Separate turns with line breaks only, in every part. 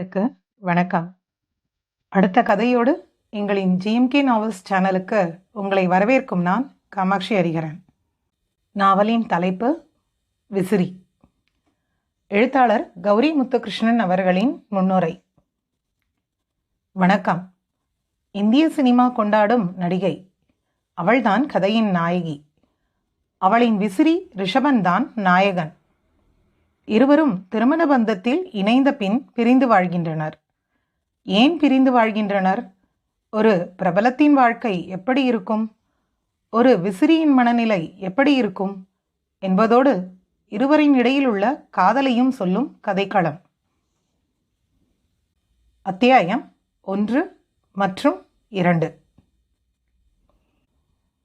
நேயர்களுக்கு வணக்கம். அடுத்த கதையோடு எங்களின் ஜிஎம்கே நாவல்ஸ் சேனலுக்கு உங்களை வரவேற்கும் நான் காமாட்சி ஹரிகரன் நாவலின் தலைப்பு விசிறி. எழுத்தாளர் கௌரி முத்துகிருஷ்ணன் அவர்களின் முன்னுரை. வணக்கம். இந்திய சினிமா கொண்டாடும் நடிகை. அவள்தான் கதையின் நாயகி. அவளின் விசிறி ரிஷபன் தான் நாயகன். இருவரும் திருமண பந்தத்தில் இணைந்த பின் பிரிந்து வாழ்கின்றனர். ஏன் பிரிந்து வாழ்கின்றனர்? ஒரு பிரபலத்தின் வாழ்க்கை எப்படி இருக்கும்? ஒரு விசிறியின் மனநிலை எப்படி இருக்கும்? என்பதோடு இருவரின் இடையில் உள்ள காதலையும் சொல்லும் கதைக்களம். அத்தியாயம் ஒன்று மற்றும் இரண்டு.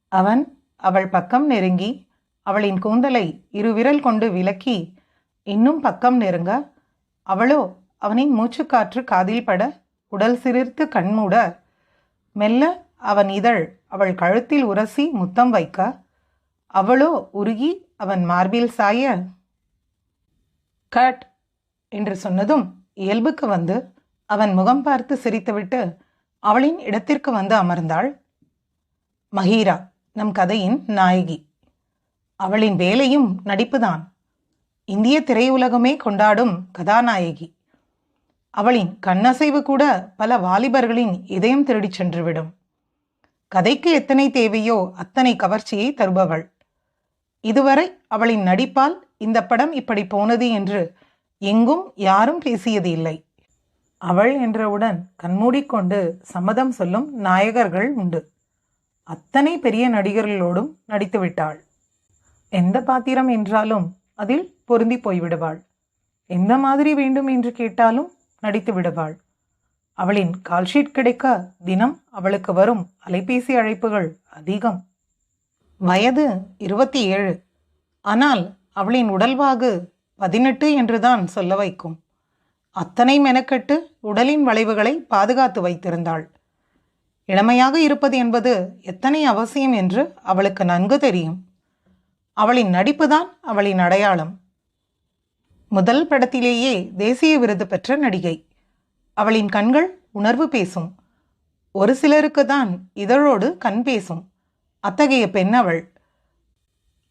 அவன் அவள் பக்கம் நெருங்கி அவளின் கூந்தலை இருவிரல் கொண்டு விலக்கி இன்னும் பக்கம் நெருங்க. அவளோ அவனின் மூச்சுக்காற்று காதில் பட உடல் சிலிர்த்து கண்மூட மெல்ல அவன் இதழ் அவள் கழுத்தில் உரசி முத்தம் வைக்க. அவளோ உருகி அவன் மார்பில் சாய கட்! என்று சொன்னதும் இயல்புக்கு வந்து அவன் முகம் பார்த்து சிரித்துவிட்டு அவளின் இடத்திற்கு வந்து அமர்ந்தாள். மஹீரா நம் கதையின் நாயகி. அவளின் வேலையும் நடிப்புதான். இந்திய திரையுலகமே கொண்டாடும் கதாநாயகி. அவளின் கண்ணசைவு கூட பல வாலிபர்களின் இதயம் திருடிச் சென்றுவிடும். கதைக்கு எத்தனை தேவையோ அத்தனை கவர்ச்சியை தருபவள். இதுவரை அவளின் நடிப்பால் இந்த படம் இப்படி போனது என்று எங்கும் யாரும் பேசியது இல்லை. அவள் என்றவுடன் கண்மூடிக்கொண்டு சம்மதம் சொல்லும் நாயகர்கள் உண்டு. அத்தனை பெரிய நடிகர்களோடும் நடித்துவிட்டாள். எந்த பாத்திரம் என்றாலும் அதில் பொருந்தி போய்விடுவாள். எந்த மாதிரி வேண்டும் என்று கேட்டாலும் நடித்து விடுவாள். அவளின் கால்ஷீட் கிடைக்க தினம் அவளுக்கு வரும் அலைபேசி அழைப்புகள் அதிகம். வயது இருபத்தி ஏழு ஆனால் அவளின் உடல்வாகு பதினெட்டு என்றுதான் சொல்ல வைக்கும். அத்தனை மெனக்கெட்டு உடலின் வளைவுகளை பாதுகாத்து வைத்திருந்தாள். இளமையாக இருப்பது என்பது எத்தனை அவசியம் என்று அவளுக்கு நன்கு தெரியும். அவளின் நடிப்புதான் அவளின் அடையாளம். முதல் படத்திலேயே தேசிய விருது பெற்ற நடிகை. அவளின் கண்கள் உணர்வு பேசும். ஒரு சிலருக்கு தான் இதழோடு கண் பேசும். அத்தகைய பெண் அவள்.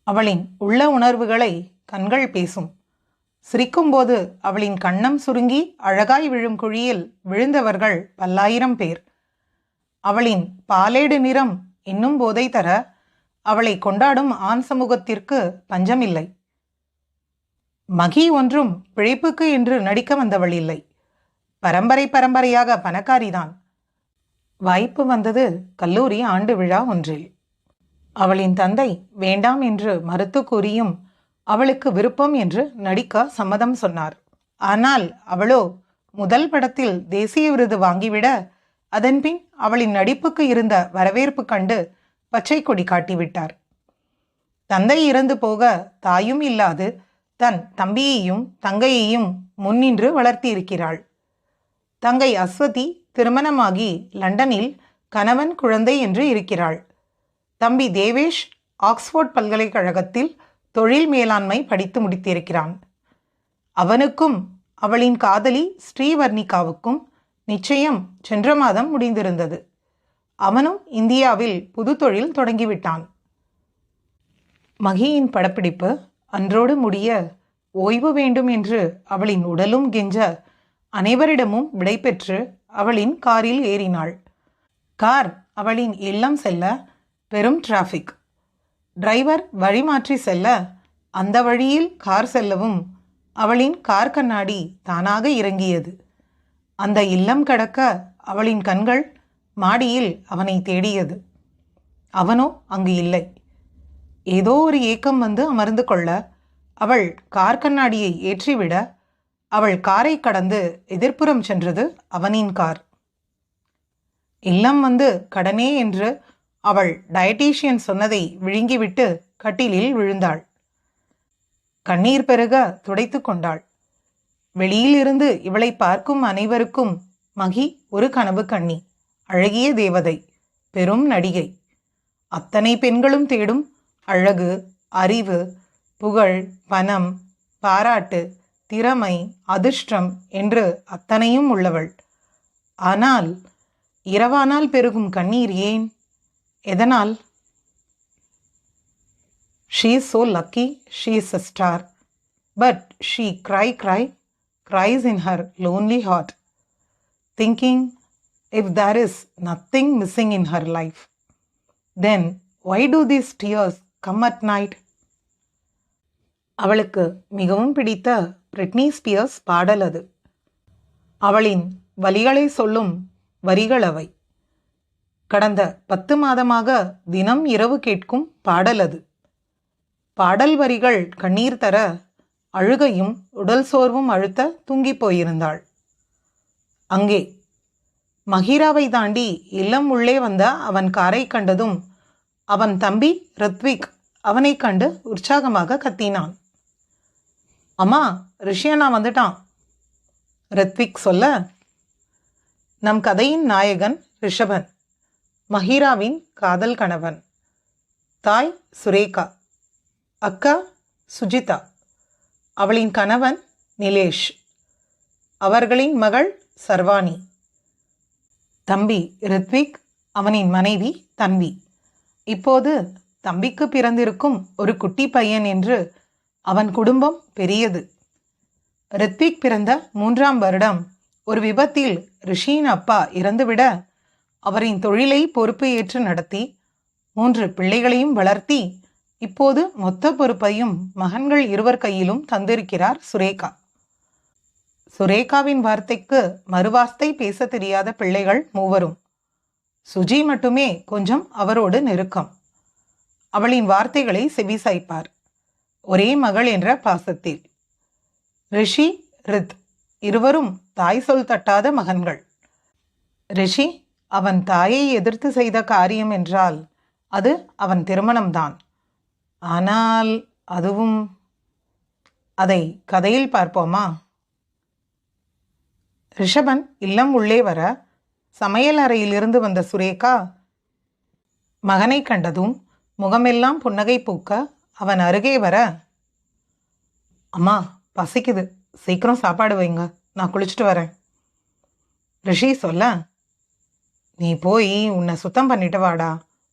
அவளின் உள்ள உணர்வுகளை கண்கள் பேசும். சிரிக்கும்போது அவளின் கண்ணம் சுருங்கி அழகாய் விழும் குழியில் விழுந்தவர்கள் பல்லாயிரம் பேர். அவளின் பாலேடு நிறம் இன்னும் போதை தர அவளை கொண்டாடும் ஆண் சமூகத்திற்கு பஞ்சமில்லை. மகி ஒன்றும் பிழைப்புக்கு என்று நடிக்க வந்தவள் இல்லை. பரம்பரை பரம்பரையாக பணக்காரிதான். வாய்ப்பு வந்தது கல்லூரி ஆண்டு விழா ஒன்றில். அவளின் தந்தை வேண்டாம் என்று மறுத்து கூறியும் அவளுக்கு விருப்பம் என்று நடிக்க சம்மதம் சொன்னார். ஆனால் அவளோ முதல் படத்தில் தேசிய விருது வாங்கிவிட அதன்பின் அவளின் நடிப்புக்கு இருந்த வரவேற்பு கண்டு பச்சை கொடி காட்டிவிட்டார் தந்தை இறந்து போக தாயும் இல்லாது தன் தம்பியையும் தங்கையையும் முன்னின்று வளர்த்தியிருக்கிறாள். தங்கை அஸ்வதி திருமணமாகி லண்டனில் கணவன் குழந்தை என்று இருக்கிறாள். தம்பி தேவேஷ் ஆக்ஸ்போர்ட் பல்கலைக்கழகத்தில் தொழில் மேலாண்மை படித்து முடித்திருக்கிறான். அவனுக்கும் அவளின் காதலி ஸ்ரீவர்ணிகாவுக்கும் நிச்சயம் சென்ற மாதம் முடிந்திருந்தது. அவனும் இந்தியாவில் புது தொழில் தொடங்கிவிட்டான். மகியின் படப்பிடிப்பு அன்றோடு முடிய ஓய்வு வேண்டும் என்று அவளின் உடலும் கெஞ்ச அனைவரிடமும் விடைபெற்று அவளின் காரில் ஏறினாள். கார் அவளின் இல்லம் செல்ல பெரும் டிராஃபிக். டிரைவர் வழிமாற்றி செல்ல அந்த வழியில் கார் செல்லவும் அவளின் கார் கண்ணாடி தானாக இறங்கியது. அந்த இல்லம் கடக்க அவளின் கண்கள் மாடியில் அவனை தேடியது. அவனோ அங்கு இல்லை. ஏதோ ஒரு ஏக்கம் வந்து அமர்ந்து கொள்ள அவள் கார் கண்ணாடியை ஏற்றிவிட அவள் காரை கடந்து எதிர்ப்புறம் சென்றது அவனின் கார். இல்லம் வந்து கடனே என்று அவள் டயட்டீஷியன் சொன்னதை விழுங்கிவிட்டு கட்டிலில் விழுந்தாள். கண்ணீர் பெருக துடைத்து கொண்டாள். வெளியிலிருந்து இவளை பார்க்கும் அனைவருக்கும் மகி ஒரு கனவு கண்ணி. அழகிய தேவதை பெரும் நடிகை. அத்தனை பெண்களும் தேடும் அழகு அறிவு புகழ் பணம் பாராட்டு திறமை அதிர்ஷ்டம் என்று அத்தனையும் உள்ளவள். ஆனால் இரவானால் பெருகும் கண்ணீர் ஏன்? எதனால்? She is so lucky she is a star but she cry cry cries in her lonely heart thinking if there is nothing missing in her life then why do these tears come at night? அவளுக்கு மிகவும் பிடித்த Britney Spears பாடல் அது. அவளின் வலிகளை சொல்லும் வரிகள் அவை. கடந்த பத்து மாதமாக தினம் இரவு கேட்கும் பாடல் அது. பாடல் வரிகள் கண்ணீர் தர அழுகையும் உடல் சோர்வும் அழுத்த தூங்கிப் போயிருந்தாள். அங்கே மஹீராவை தாண்டி இல்லம் உள்ளே வந்த அவன் காரை கண்டதும் அவன் தம்பி ரித்விக் அவனைக் கண்டு உற்சாகமாக கத்தினான். அம்மா ரிஷியனா வந்துட்டான். ரித்விக் சொல்ல நம் கதையின் நாயகன் ரிஷபன் மஹீராவின் காதல் கணவன் தாய் சுரேகா அக்கா சுஜிதா அவளின் கணவன் நிலேஷ் அவர்களின் மகள் சர்வாணி. தம்பி ரித்விக் அவனின் மனைவி தன்வி. இப்போது தம்பிக்கு பிறந்திருக்கும் ஒரு குட்டி பையன் என்று அவன் குடும்பம் பெரியது. ரித்விக் பிறந்த மூன்றாம் வருடம். ஒரு விபத்தில் ரிஷியின் அப்பா இறந்துவிட அவரின் தொழிலை பொறுப்பு ஏற்று நடத்தி மூன்று பிள்ளைகளையும் வளர்த்தி இப்போது மொத்த பொறுப்பையும் மகன்கள் இருவர் கையிலும் தந்திருக்கிறார் சுரேகா. சுரேகாவின் வார்த்தைக்கு மறுவார்த்தை பேச தெரியாத பிள்ளைகள் மூவரும். சுஜி மட்டுமே கொஞ்சம் அவரோடு நெருக்கம். அவளின் வார்த்தைகளை செவிசாய்ப்பார். ஒரே மகள் என்ற பாசத்தில். ரிஷி ரித் இருவரும் தாய் சொல் தட்டாத மகன்கள். ரிஷி அவன் தாயை எதிர்த்து செய்த காரியம் என்றால் அது அவன் திருமணம்தான். ஆனால் அதுவும் அதை கதையில் பார்ப்போமா? ரிஷபன் இல்லம் உள்ளே வர சமையல் அறையிலிருந்து வந்த சுரேகா மகனை கண்டதும் முகமெல்லாம் புன்னகை பூக்க அவன் அருகே வர அம்மா பசிக்குது. சீக்கிரம் சாப்பாடு வைங்க. நான் குளிச்சுட்டு வரேன். ரிஷி சொல்ல நீ போய் உன்னை சுத்தம் பண்ணிட்டு வாடா.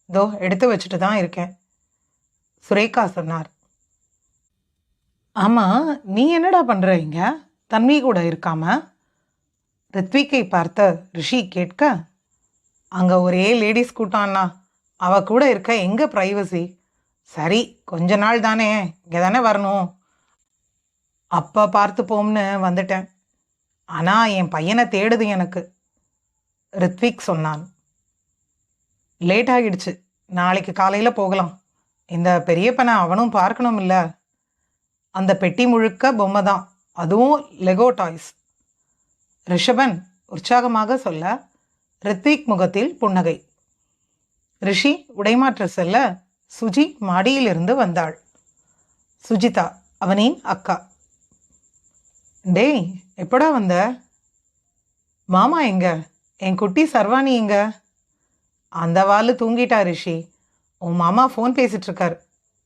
இதோ எடுத்து வச்சுட்டு தான் இருக்கேன். சுரேகா சொன்னார். ஆமாம் நீ என்னடா பண்ணுற இங்கே? தன்வி கூட இருக்காமல் ரித்விக்கை பார்த்த ரிஷி கேட்க அங்கே ஒரே லேடிஸ் கூட்டம்னா அவ கூட இருக்க எங்கே ப்ரைவசி சரி கொஞ்ச நாள் தானே இங்கே தானே வரணும். அப்போ பார்த்துப்போம்னு வந்துட்டேன். ஆனால் என் பையனை தேடுது எனக்கு. ரித்விக் சொன்னான். லேட் ஆகிடுச்சு நாளைக்கு காலையில் போகலாம். இந்த பெரியப்பனை அவனும் பார்க்கணும் இல்லை அந்த பெட்டி முழுக்க பொம்மை தான். அதுவும் லெகோ டாய்ஸ் ரிஷபன் உற்சாகமாக சொல்ல ரித்விக் முகத்தில் புன்னகை. ரிஷி உடைமாற்ற செல்ல சுஜி மாடியிலிருந்து வந்தாள். சுஜிதா அவனின் அக்கா. டேய் எப்படா வந்த? மாமா எங்க? என் குட்டி சர்வாணி எங்க? அந்த வாலு தூங்கிட்டா ரிஷி. உன் மாமா ஃபோன் பேசிகிட்ருக்கார்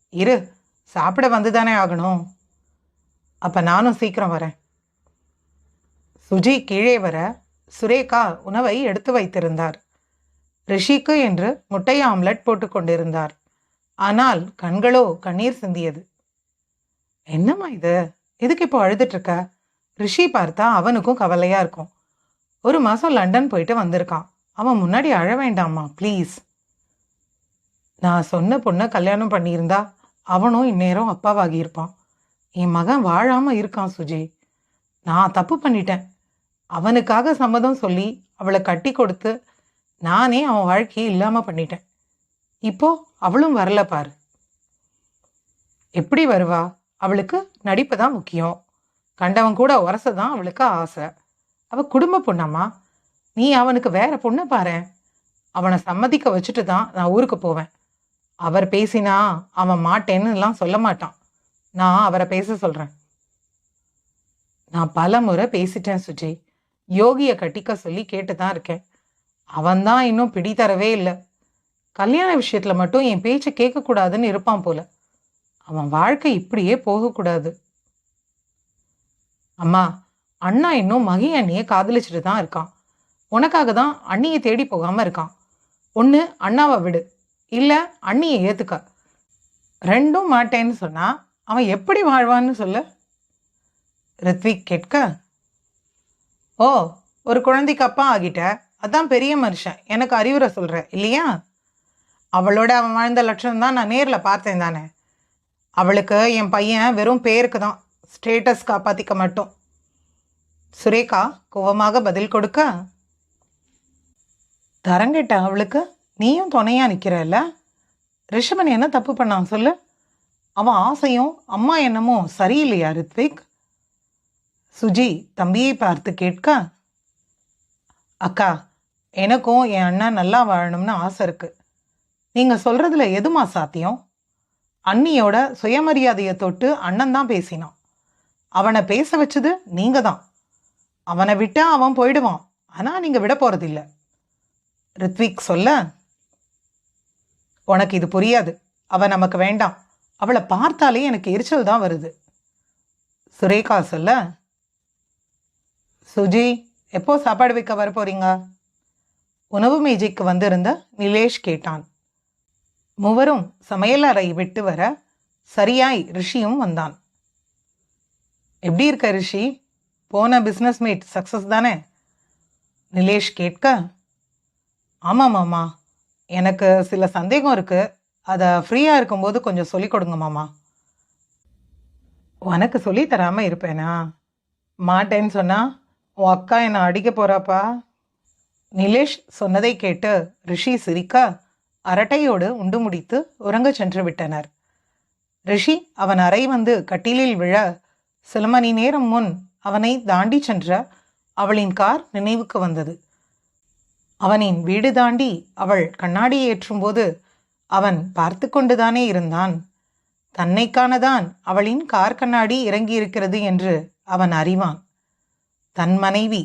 இரு சாப்பிட வந்து தானே ஆகணும். அப்போ நானும் சீக்கிரம் வரேன். சுஜி கீழே வர சுரேகா உணவை எடுத்து வைத்திருந்தார். ரிஷிக்கு என்று முட்டை ஆம்லெட் போட்டு கொண்டிருந்தார். ஆனால் கண்களோ கண்ணீர் சிந்தியது. என்னம்மா இது? எதுக்கு இப்போ அழுதுட்டு இருக்க ரிஷி பார்த்தா அவனுக்கும் கவலையா இருக்கும். ஒரு மாசம் லண்டன் போயிட்டு வந்திருக்கான். அவன் முன்னாடி அழ வேண்டாம்மா ப்ளீஸ். நான் சொன்ன பொண்ணை கல்யாணம் பண்ணியிருந்தா அவனும் இந்நேரம் அப்பாவாகியிருப்பான். என் மகன் வாழாம இருக்கான் சுஜி. நான் தப்பு பண்ணிட்டேன். அவனுக்காக சம்மதம் சொல்லி அவளை கட்டி கொடுத்து நானே அவன் வாழ்க்கையை இல்லாமல் பண்ணிட்டேன். இப்போ அவளும் வரல பாரு. எப்படி வருவா? அவளுக்கு நடிப்பு தான் முக்கியம். கண்டவன் கூட உரச தான் அவளுக்கு ஆசை. அவள் குடும்ப பொண்ணம்மா. நீ அவனுக்கு வேற பொண்ணை பாரேன் அவனை சம்மதிக்க வச்சுட்டு தான் நான் ஊருக்கு போவேன். அவர் பேசினா அவன் மாட்டேன்னுலாம் சொல்ல மாட்டான். நான் அவரை பேச சொல்கிறேன் நான் பல முறை பேசிட்டேன் சுஜி. யோகியை கட்டிக்க சொல்லி கேட்டு தான் இருக்கேன். அவன்தான் இன்னும் பிடி தரவே இல்லை. கல்யாண விஷயத்தில் மட்டும் என் பேச்சை கேட்கக்கூடாதுன்னு இருப்பான் போல. அவன் வாழ்க்கை இப்படியே போகக்கூடாது. அம்மா அண்ணா இன்னும் மகி அண்ணியை காதலிச்சுட்டு தான் இருக்கான். உனக்காக தான் அண்ணியை தேடி போகாமல் இருக்கான். ஒன்று அண்ணாவை விடு. இல்லை அண்ணியை ஏற்றுக்க ரெண்டும் மாட்டேன்னு சொன்னா அவன் எப்படி வாழ்வான்னு சொல்ல. ரித்விக் கேட்க? ஓ ஒரு குழந்தைக்கு அப்பா ஆகிட்ட? அதான் பெரிய மனுஷன். எனக்கு அறிவுரை சொல்கிற இல்லையா? அவளோட அவன் வாழ்ந்த லட்சணம் தான் நான் நேரில் பார்த்தேன் தானே. அவளுக்கு என் பையன் வெறும் பேருக்கு தான். ஸ்டேட்டஸ் காப்பாற்றிக்க மட்டும். சுரேகா கோவமாக பதில் கொடுக்க. தரங்கிட்ட அவளுக்கு நீயும் துணையாக நிற்கிறல்ல ரிஷபன் என்ன தப்பு பண்ணான் சொல்லு? அவன் ஆசையும் அம்மா என்னமோ சரியில்லையா ரித்விக்? சுஜி தம்பியை பார்த்து கேட்க அக்கா எனக்கும் என் அண்ணா நல்லா வாழணும்னு ஆசை இருக்கு. நீங்கள் சொல்கிறதுல எதுமா சாத்தியம்? அண்ணியோட சுயமரியாதையை தொட்டு அண்ணன் தான் பேசினான். அவனை பேச வச்சது நீங்க தான். அவனை விட்டா அவன் போயிடுவான். ஆனால் நீங்கள் விட போகிறதில்ல ரித்விக் சொல்ல உனக்கு இது புரியாது. அவள் நமக்கு வேண்டாம். அவளை பார்த்தாலே எனக்கு எரிச்சல் தான் வருது. சுரேகா சொல்ல சுஜி எப்போ சாப்பாடு வைக்க வர போறீங்க உணவு மேஜைக்கு வந்திருந்த நிலேஷ் கேட்டான். மூவரும் சமையலறை விட்டு வர சரியாய் ரிஷியும் வந்தான். எப்படி இருக்க ரிஷி? போன பிஸ்னஸ் மீட் சக்ஸஸ் தானே? நிலேஷ் கேட்க ஆமாம் மாமா எனக்கு சில சந்தேகம் இருக்கு. அதை ஃப்ரீயாக இருக்கும்போது கொஞ்சம் சொல்லிக் கொடுங்க மாமா. உனக்கு சொல்லி தராமல் இருப்பேனா? மாட்டேன்னு சொன்னா உன் அக்கா என்னை அடிக்க போறாப்பா? நிலேஷ் சொன்னதை கேட்டு ரிஷி சிரிக்க அரட்டையோடு உண்டு முடித்து உறங்கச் சென்று விட்டனர். ரிஷி அவன் அறை வந்து கட்டிலில் விழ சில மணி நேரம் முன் அவனை தாண்டி சென்ற அவளின் கார் நினைவுக்கு வந்தது. அவனின் வீடு தாண்டி அவள் கண்ணாடி ஏற்றும்போது அவன் பார்த்து கொண்டுதானே இருந்தான். தன்னைக்கானதான் அவளின் கார் கண்ணாடி இறங்கியிருக்கிறது என்று அவன் அறிவான். தன் மனைவி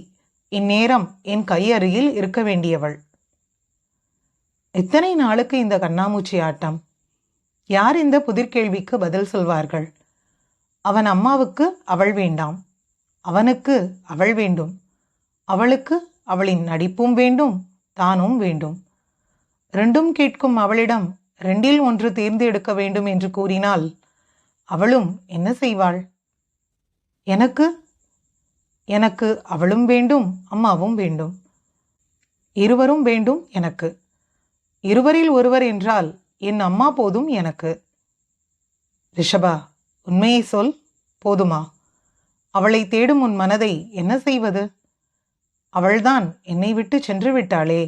இந்நேரம் என் கையருகில் இருக்க வேண்டியவள். எத்தனை நாளுக்கு இந்த கண்ணாமூச்சி ஆட்டம்? யார் இந்த புதிர்கேள்விக்கு பதில் சொல்வார்கள்? அவன் அம்மாவுக்கு அவள் வேண்டாம். அவனுக்கு அவள் வேண்டும். அவளுக்கு அவளின் நடிப்பும் வேண்டும் தானும் வேண்டும். ரெண்டும் கேட்கும் அவளிடம் ரெண்டில் ஒன்று தேர்ந்து எடுக்க வேண்டும் என்று கூறினால் அவளும் என்ன செய்வாள்? எனக்கு எனக்கு அவளும் வேண்டும் அம்மாவும் வேண்டும். இருவரும் வேண்டும் எனக்கு. இருவரில் ஒருவர் என்றால் என் அம்மா போதும் எனக்கு. ரிஷபா உண்மையை சொல் போதுமா? அவளை தேடும் உன் மனதை என்ன செய்வது? அவள்தான் என்னை விட்டு சென்று விட்டாளே.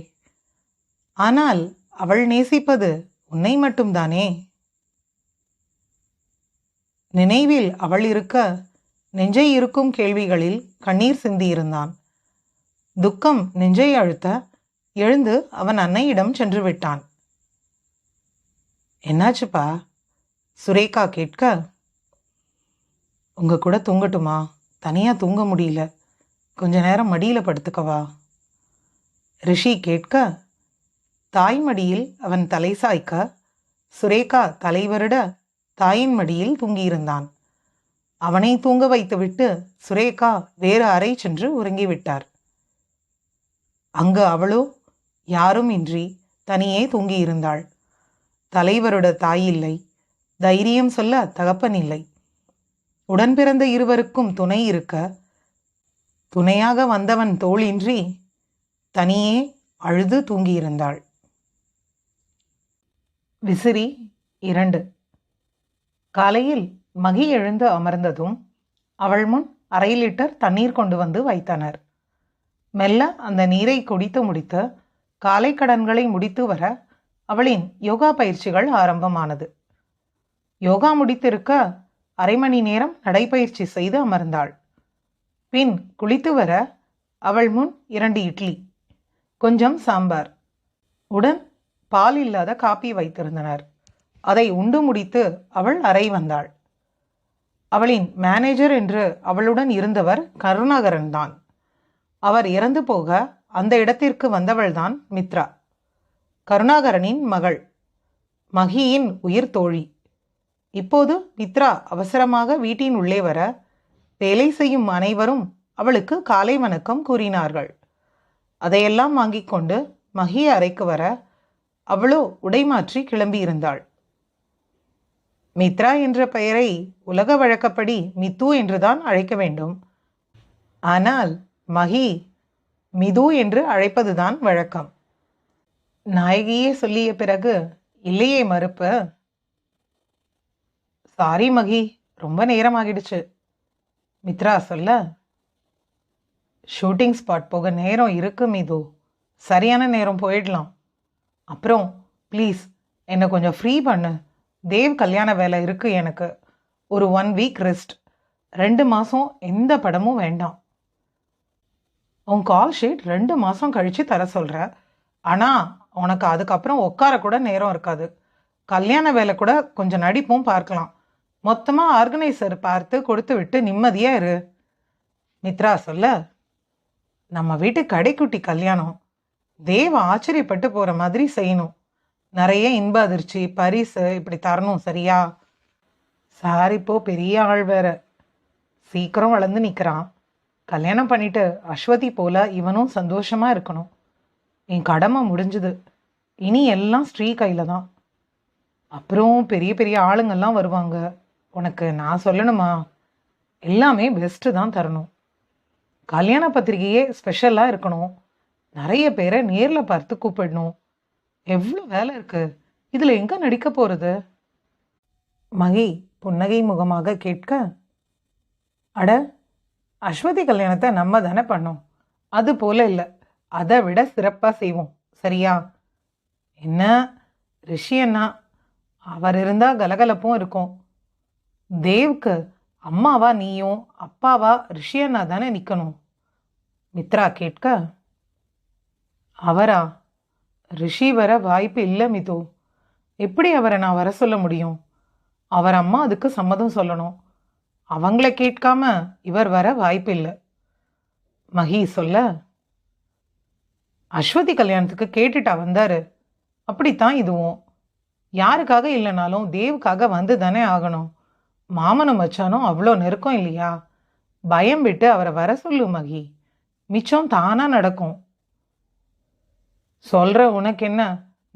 ஆனால் அவள் நேசிப்பது உன்னை மட்டும்தானே? நினைவில் அவள் இருக்க நெஞ்சை இருக்கும் கேள்விகளில் கண்ணீர் சிந்தியிருந்தான். துக்கம் நெஞ்சை அழுத்த எழுந்து அவன் அன்னையிடம் சென்று விட்டான். என்னாச்சுப்பா? சுரேகா கேட்க உங்க கூட தூங்கட்டுமா? தனியா தூங்க முடியல. கொஞ்ச நேரம் மடியில படுத்துக்கவா? ரிஷி கேட்க தாய் மடியில் அவன் தலை சாய்க்க. சுரேகா தலைவருட தாயின் மடியில் தூங்கியிருந்தான். அவனை தூங்க வைத்துவிட்டு சுரேகா வேறு அறை சென்று உறங்கிவிட்டார். அங்கு அவளோ யாரும் இன்றி தனியே தூங்கியிருந்தாள். தலைவரோட தாய் இல்லை. தைரியம் சொல்ல தகப்பன் இல்லை. உடன் பிறந்த இருவருக்கும் துணை இருக்க துணையாக வந்தவன் தோளின்றி தனியே அழுது தூங்கியிருந்தாள். விசிறி இரண்டு. காலையில் மகி எழுந்து அமர்ந்ததும் அவள் முன் அரை லிட்டர் தண்ணீர் கொண்டு வந்து வைத்தனர். மெல்ல அந்த நீரை குடித்து முடித்து காலை கடன்களை முடித்து வர அவளின் யோகா பயிற்சிகள் ஆரம்பமானது. யோகா முடித்திருக்க அரை மணி நேரம் நடைப்பயிற்சி செய்து அமர்ந்தாள். பின் குளித்து வர அவள் முன் இரண்டு இட்லி கொஞ்சம் சாம்பார் உடன் பால் இல்லாத காப்பி வைத்திருந்தனர். அதை உண்டு முடித்து அவள் அறை வந்தாள். அவளின் மேனேஜர் என்று அவளுடன் இருந்தவர் கருணாகரன் தான் அவர் இறந்து போக அந்த இடத்திற்கு வந்தவள்தான் மித்ரா. கருணாகரனின் மகள். மகியின் உயிர் தோழி. இப்போது மித்ரா அவசரமாக வீட்டின் உள்ளே வர வேலை செய்யும் அனைவரும் அவளுக்கு காலை வணக்கம் கூறினார்கள். அதையெல்லாம் வாங்கிக் கொண்டு மகி அறைக்கு வர அவளோ உடைமாற்றி கிளம்பியிருந்தாள். மித்ரா என்ற பெயரை உலக வழக்கப்படி மித்து என்றுதான் அழைக்க வேண்டும். ஆனால் மகி மிது என்று அழைப்பதுதான் வழக்கம். நாயகியே சொல்லிய பிறகு இல்லையே மறுப்பு? சாரி மகி ரொம்ப நேரமாகிடுச்சு. மித்ரா சொல்ல ஷூட்டிங் ஸ்பாட் போக நேரம் இருக்கு மிது. சரியான நேரம் போயிடலாம். அப்புறம் ப்ளீஸ் என்னை கொஞ்சம் ஃப்ரீ பண்ணு. தேவ் கல்யாண வேலை இருக்குது எனக்கு. ஒரு ஒன் வீக் ரெஸ்ட் ரெண்டு மாதம் எந்த படமும் வேண்டாம். உன் கால் ஷீட் ரெண்டு மாதம் கழித்து தர சொல்கிற ஆனால் உனக்கு அதுக்கப்புறம் உட்கார கூட நேரம் இருக்காது. கல்யாண வேலை கூட கொஞ்சம் நடிப்பும் பார்க்கலாம். மொத்தமாக ஆர்கனைசர் பார்த்து கொடுத்து விட்டு நிம்மதியாக இரு. மித்ரா சொல்ல. நம்ம வீட்டு கடைக்குட்டி கல்யாணம். தேவ ஆச்சரியப்பட்டு போகிற மாதிரி செய்யணும். நிறைய இன்ப அதிர்ச்சி பரிசு இப்படி தரணும் சரியா? சார் இப்போ பெரிய ஆள் வேற. சீக்கிரம் வளர்ந்து நிற்கிறான் கல்யாணம் பண்ணிட்டு அஸ்வதி போல இவனும் சந்தோஷமா இருக்கணும். என் கடமை முடிஞ்சுது. இனி எல்லாம் ஸ்ரீ கையில் தான். அப்புறம் பெரிய பெரிய ஆளுங்கள்லாம் வருவாங்க. உனக்கு நான் சொல்லணுமா? எல்லாமே பெஸ்ட்டு தான் தரணும். கல்யாண பத்திரிகையே ஸ்பெஷலாக இருக்கணும். நிறைய பேரை நேரில் பார்த்து கூப்பிடணும். எவ்வளோ வேலை இருக்கு? இதில் எங்கே நடிக்க போகிறது மகி புன்னகை முகமாக கேட்க அட அஸ்வதி கல்யாணத்தை நம்ம தானே பண்ணோம். அது போல இல்லை. அதை விட சிறப்பாக செய்வோம். சரியா? என்ன? ரிஷி அண்ணா அவர் இருந்தால் கலகலப்பும் இருக்கும். தேவ்க்கு அம்மாவா நீயும் அப்பாவா ரிஷி அண்ணா தானே நிற்கணும் மித்ரா கேட்க அவரா? ரிஷி வர வாய்ப்பு இல்லை மிது. எப்படி அவரை நான் வர சொல்ல முடியும்? அவர் அம்மா அதுக்கு சம்மதம் சொல்லணும். அவங்கள கேட்காம இவர் வர வாய்ப்பு இல்லை. மகி சொல்ல அஸ்வதி கல்யாணத்துக்கு கேட்டுட்டா வந்தாரு. அப்படித்தான் இதுவும். யாருக்காக இல்லைனாலும் தேவுக்காக வந்து தானே ஆகணும். மாமனும் மச்சானும் அவ்வளோ நெருக்கம் இல்லையா? பயம் விட்டு அவரை வர சொல்லு மகி. மிச்சம் தானாக நடக்கும். சொல்கிற உனக்கு என்ன?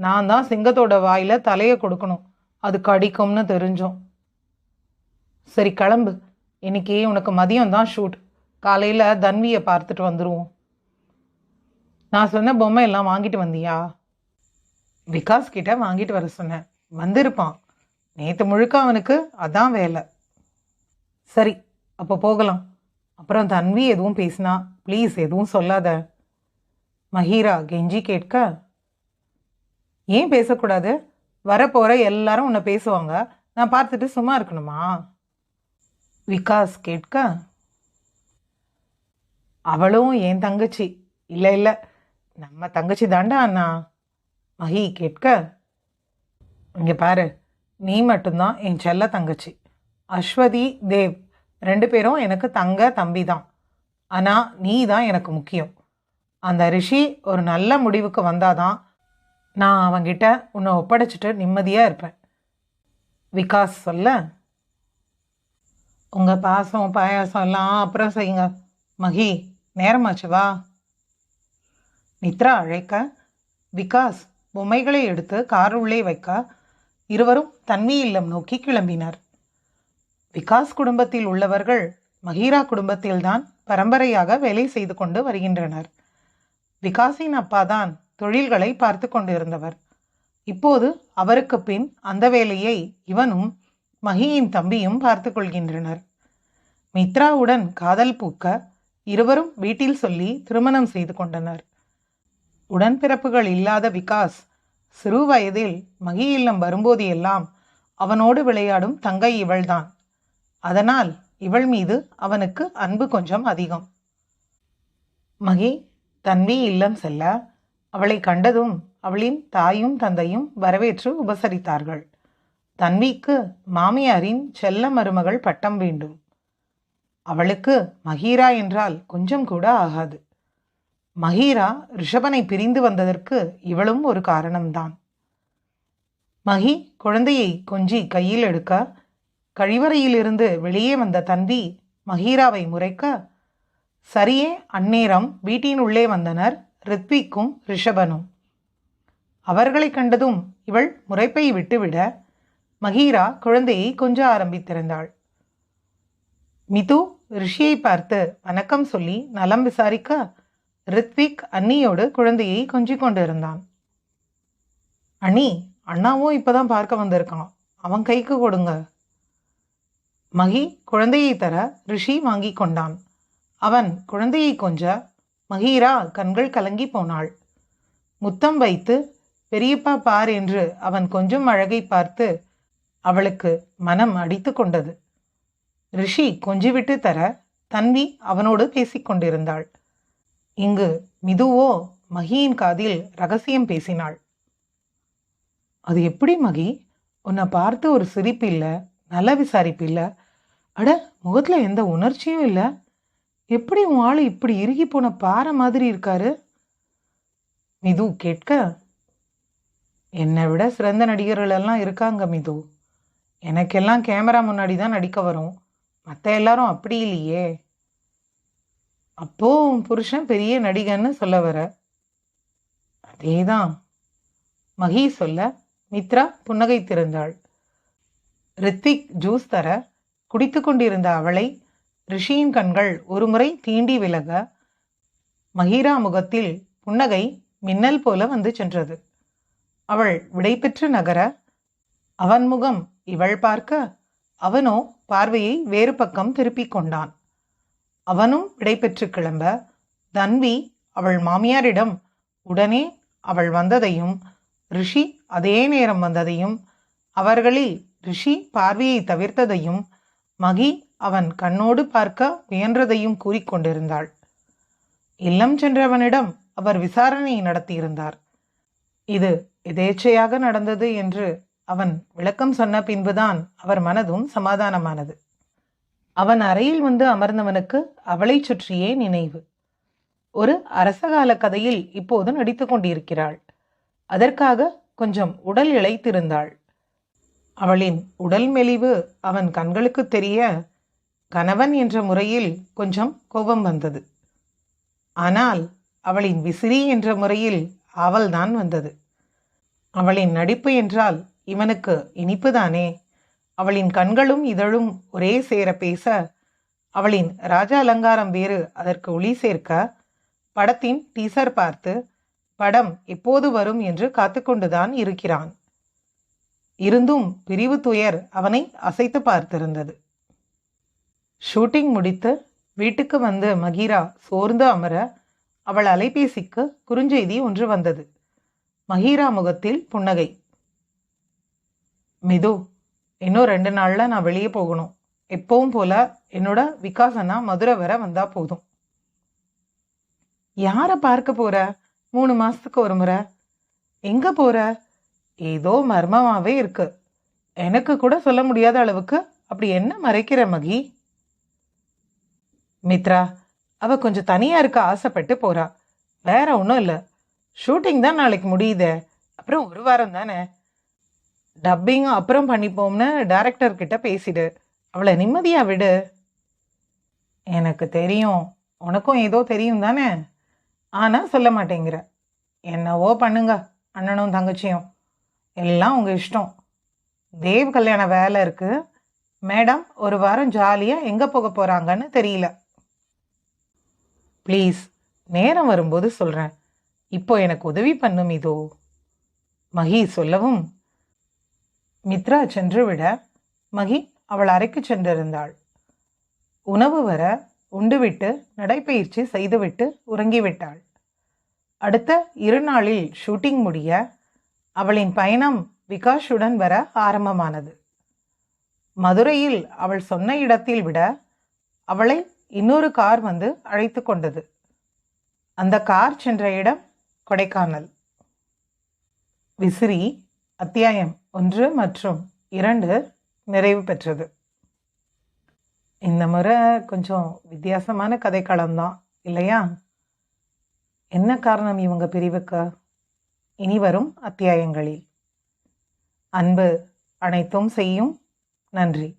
நான் தான் சிங்கத்தோட வாயில் தலையை கொடுக்கணும். அது கடிக்கும்னு தெரிஞ்சோம். சரி கிளம்பு. இன்னைக்கு உனக்கு மதியம் தான் ஷூட் காலையில் தன்வியை பார்த்துட்டு வந்துடுவோம் நான் சொன்ன பொம்மை எல்லாம் வாங்கிட்டு வந்தியா? விகாஸ் கிட்ட வாங்கிட்டு வர சொன்னேன். வந்திருப்பான். நேற்று முழுக்க அவனுக்கு அதான் வேலை. சரி அப்போ போகலாம். அப்புறம் தன்வி எதுவும் பேசினா ப்ளீஸ் எதுவும் சொல்லாத. மஹீரா கெஞ்சி கேட்க ஏன் பேசக்கூடாது? வரப்போகிற எல்லாரும் உன்னை பேசுவாங்க. நான் பார்த்துட்டு சும்மா இருக்கணுமா? விகாஸ் கேட்க அவளும் என் தங்கச்சி. இல்லை இல்லை. நம்ம தங்கச்சி தாண்டா அண்ணா. மஹி கேட்க இங்கே பாரு. நீ மட்டும்தான் என் செல்ல தங்கச்சி. அஸ்வதி தேவ் ரெண்டு பேரும் எனக்கு தங்க தம்பி தான். ஆனால் நீ தான் எனக்கு முக்கியம். அந்த ரிஷி ஒரு நல்ல முடிவுக்கு வந்தாதான் நான் அவங்கிட்ட உன்னை ஒப்படைச்சிட்டு நிம்மதியாக இருப்பேன். விகாஸ் சொல்ல உங்கள் பாசம் பாயாசம் எல்லாம் அப்புறம் செய்யுங்க. மகி நேரமாச்சு வா. நித்ரா அழைக்க விகாஸ் பொம்மைகளை எடுத்து கார் உள்ளே வைக்க. இருவரும் தன்வி இல்லம் நோக்கி கிளம்பினர். விகாஸ் குடும்பத்தில் உள்ளவர்கள் மஹீரா குடும்பத்தில்தான் பரம்பரையாக வேலை செய்து கொண்டு வருகின்றனர். விகாஸின் அப்பாதான் தொழில்களை பார்த்து கொண்டிருந்தவர். இப்போது அவருக்கு பின் அந்த வேலையை இவனும் மகியின் தம்பியும் பார்த்து கொள்கின்றனர். மித்ராவுடன் காதல் பூக்க இருவரும் வீட்டில் சொல்லி திருமணம் செய்து கொண்டனர். உடன்பிறப்புகள் இல்லாத விகாஸ் சிறு வயதில் மகி இல்லம் வரும்போது எல்லாம் அவனோடு விளையாடும் தங்கை இவள்தான். அதனால் இவள் மீது அவனுக்கு அன்பு கொஞ்சம் அதிகம். மகி தன்வி இல்லம் செல்ல அவளை கண்டதும் அவளின் தாயும் தந்தையும் வரவேற்று உபசரித்தார்கள். தன்விக்கு மாமியாரின் செல்ல மருமகள் பட்டம் வேண்டும். அவளுக்கு மஹீரா என்றால் கொஞ்சம் கூட ஆகாது. மஹீரா ரிஷபனை பிரிந்து வந்ததற்கு இவளும் ஒரு காரணம்தான். மகி குழந்தையை கொஞ்சி கையில் எடுக்க கழிவறையிலிருந்து வெளியே வந்த தந்தி மஹீராவை முறைக்க சரியே அந்நேரம் வீட்டின் உள்ளே வந்தனர் ரித்விக்கும் ரிஷபனும். அவர்களை கண்டதும் இவள் முறைப்பை விட்டுவிட மகீரா குழந்தையை கொஞ்ச ஆரம்பித்திருந்தாள். மிது ரிஷியை பார்த்து வணக்கம் சொல்லி நலம் விசாரிக்க ரித்விக் அண்ணியோடு குழந்தையை கொஞ்சிக் கொண்டிருந்தான். அண்ணி அண்ணாவும் இப்போதான் பார்க்க வந்திருக்கான். அவன் கைக்கு கொடுங்க. மகி குழந்தையை தர ரிஷி வாங்கி கொண்டான். அவன் குழந்தையை கொஞ்ச மகீரா கண்கள் கலங்கி போனாள். முத்தம் வைத்து பெரியப்பா பார் என்று அவன் கொஞ்சம் அழகை பார்த்து அவளுக்கு மனம் அடித்து கொண்டது. ரிஷி கொஞ்சிவிட்டு தர தன்வி அவனோடு பேசிக் கொண்டிருந்தாள். இங்கு மிதுவோ மகியின் காதில் ரகசியம் பேசினாள். அது எப்படி மகி? உன்னை பார்த்து ஒரு சிரிப்பு இல்லை நல்ல விசாரிப்பு இல்லை. அட முகத்தில் எந்த உணர்ச்சியும் இல்லை. எப்படி உன் ஆள் இப்படி இறுகி போன பாறை மாதிரி இருக்காரு? மிது கேட்க. என்னை விட சிறந்த நடிகர்கள் எல்லாம் இருக்காங்க மிது. எனக்கெல்லாம் கேமரா முன்னாடி தான் நடிக்க வரும். மற்ற எல்லாரும் அப்படி இல்லையே. அப்போ உன் புருஷன் பெரிய நடிகன்னு சொல்ல வர. அதேதான். மகி சொல்ல மித்ரா புன்னகை திறந்தாள் ரித்திக் ஜூஸ் தர குடித்து கொண்டிருந்த அவளை ரிஷியின் கண்கள் ஒருமுறை தீண்டி விலக மகிரா முகத்தில் புன்னகை மின்னல் போல வந்து சென்றது. அவள் விடைபெற்று நகர அவன் முகம் இவள் பார்க்க அவனோ பார்வையை வேறு பக்கம் திருப்பிக் கொண்டான். அவனும் விடைபெற்று கிளம்ப தன்வி அவள் மாமியாரிடம் உடனே அவள் வந்ததையும் ரிஷி அதே நேரம் வந்ததையும் அவர்களில் ரிஷி பார்வையை தவிர்த்ததையும் மகி அவன் கண்ணோடு பார்க்க முயன்றதையும் கூறிக்கொண்டிருந்தாள் இல்லம் சென்றவனிடம் அவர் விசாரணை நடத்தியிருந்தார். இது எதேச்சையாக நடந்தது என்று அவன் விளக்கம் சொன்ன பின்புதான் அவர் மனதும் சமாதானமானது. அவன் அறையில் வந்து அமர்ந்தவனுக்கு அவளைச் சுற்றியே நினைவு. ஒரு அரசகால கதையில் இப்போது நடித்து கொண்டிருக்கிறாள். அதற்காக கொஞ்சம் உடல் இழைத்திருந்தாள். அவளின் உடல் மெலிவு அவன் கண்களுக்கு தெரிய கணவன் என்ற முறையில் கொஞ்சம் கோபம் வந்தது. ஆனால் அவளின் விசிறி என்ற முறையில் ஆவல்தான் வந்தது. அவளின் நடிப்பு என்றால் இவனுக்கு இனிப்புதானே. அவளின் கண்களும் இதழும் ஒரே சேர பேச அவளின் ராஜ அலங்காரம் வேறு அதற்கு ஒளி சேர்க்க படத்தின் டீசர் பார்த்து படம் எப்போது வரும் என்று காத்துக்கொண்டுதான் இருக்கிறான். இருந்தும் பிரிவு துயர் அவனை அசைத்து பார்த்திருந்தது. ஷூட்டிங் முடித்து வீட்டுக்கு வந்து மகீரா சோர்ந்து அமர அவள் அலைபேசிக்கு குறுஞ்செய்தி ஒன்று வந்தது. மகீரா முகத்தில் புன்னகை. மிது இன்னும் ரெண்டு நாளில் நான் வெளியே போகணும். எப்பவும் போல என்னோட விகாசனா மதுரை வர வந்தா போதும். யாரை பார்க்க போற? மூணு மாசத்துக்கு ஒரு முறை. எங்க போற? ஏதோ மர்மமாவே இருக்கு. எனக்கு கூட சொல்ல முடியாத அளவுக்கு அப்படி என்ன மறைக்கிற மகி? மித்ரா அவ கொஞ்சம் தனியா இருக்க ஆசைப்பட்டு போறா. வேற ஒன்றும் இல்லை. ஷூட்டிங் தான் நாளைக்கு முடியுதே. அப்புறம் ஒரு வாரம் தானே. டப்பிங் அப்புறம் பண்ணிப்போம்னு டேரக்டர்கிட்ட பேசிடு. அவளை நிம்மதியா விடு. எனக்கு தெரியும். உனக்கும் ஏதோ தெரியும் தானே? ஆனா சொல்ல மாட்டேங்கிற. என்னவோ பண்ணுங்க அண்ணனும் தங்கச்சியும். எல்லாம் உங்க இஷ்டம். தேவ் கல்யாண வேலை இருக்கு. மேடம் ஒரு வாரம் ஜாலியாக எங்கே போக போகிறாங்கன்னு தெரியல. ப்ளீஸ் நேரம் வரும்போது சொல்கிறேன் இப்போ எனக்கு உதவி பண்ணும் இதோ. மகி சொல்லவும் மித்ரா சென்று விட மகி அவள் அறைக்கு சென்றிருந்தாள். உணவு வர உண்டுவிட்டு நடைப்பயிற்சி செய்துவிட்டு உறங்கிவிட்டாள். அடுத்த இரு நாளில் ஷூட்டிங் முடிய அவளின் பயணம் விகாஷுடன் வர ஆரம்பமானது. மதுரையில் அவள் சொன்ன இடத்தில் விட அவளை இன்னொரு கார் வந்து அழைத்து கொண்டது. அந்த கார் சென்ற இடம் கொடைக்கானல். விசிறி அத்தியாயம் ஒன்று மற்றும் இரண்டு நிறைவு பெற்றது. இந்த முறை கொஞ்சம் வித்தியாசமான கதைக்களம்தான் இல்லையா? என்ன காரணம் இவங்க பிரிவுக்கு? இனி வரும் அத்தியாயங்களில். அன்பு அனைத்தும் செய்யும். நன்றி.